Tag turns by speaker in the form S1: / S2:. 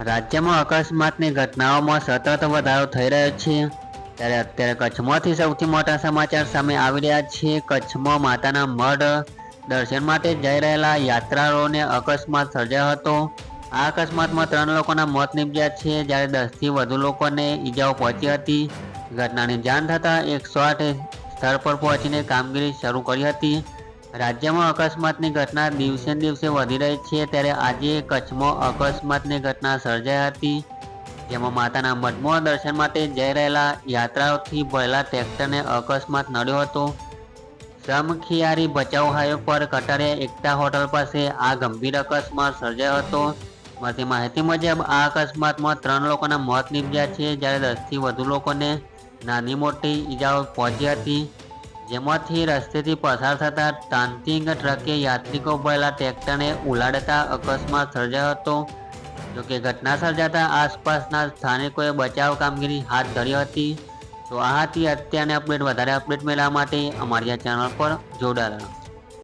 S1: રાજ્યમાં અકસ્માતની ઘટનાઓમાં સતત વધારો થઈ રહ્યો છે. ત્યારે અત્યારે કચ્છમાંથી સૌથી મોટા સમાચાર સામે આવી રહ્યા છે. કચ્છમાં માતાના મઢ દર્શન માટે જઈ રહેલા યાત્રાળુઓને અકસ્માત સર્જાયો હતો. આ અકસ્માતમાં ત્રણ લોકોના મોત નીપજ્યા છે. જ્યારે દસથી વધુ લોકોને ઈજાઓ પહોંચી હતી. ઘટનાની જાણ થતાં એકસો આઠ સ્થળ પર પહોંચીને કામગીરી શરૂ કરી હતી. રાજ્યમાં અકસ્માતની ઘટના દિવસે દિવસે વધી રહી છે ત્યારે આજે કચ્છમાં અકસ્માતની ઘટના સર્જાઈ હતી. જેમાં માતાના મઠમાં દર્શન માટે જઈ રહેલા યાત્રાઓથી ભરેલા ટ્રેક્ટરને અકસ્માત નડ્યો હતો. સમખિયારી બચાવ હાઈવે પર કટારે એકતા હોટલ પાસે આ ગંભીર અકસ્માત સર્જાયો હતો. મળતી માહિતી મુજબ, આ અકસ્માતમાં ત્રણ લોકોના મોત નીપજ્યા છે, જ્યારે દસથી વધુ લોકોને નાની મોટી ઈજાઓ પહોંચી હતી. જેમાંથી રસ્તેથી પસાર થતા ટાન્ટિંગ ટ્રકે યાત્રિકો ભરેલા ટ્રેક્ટરને ઉલાડતા અકસ્માત સર્જાયો હતો. જોકે ઘટના સર્જાતા આસપાસના સ્થાનિકોએ બચાવ કામગીરી હાથ ધરી હતી. તો આ હતી અત્યારની અપડેટ. વધારે અપડેટ મેળવવા માટે અમારી આ ચેનલ પર જોડાયેલા.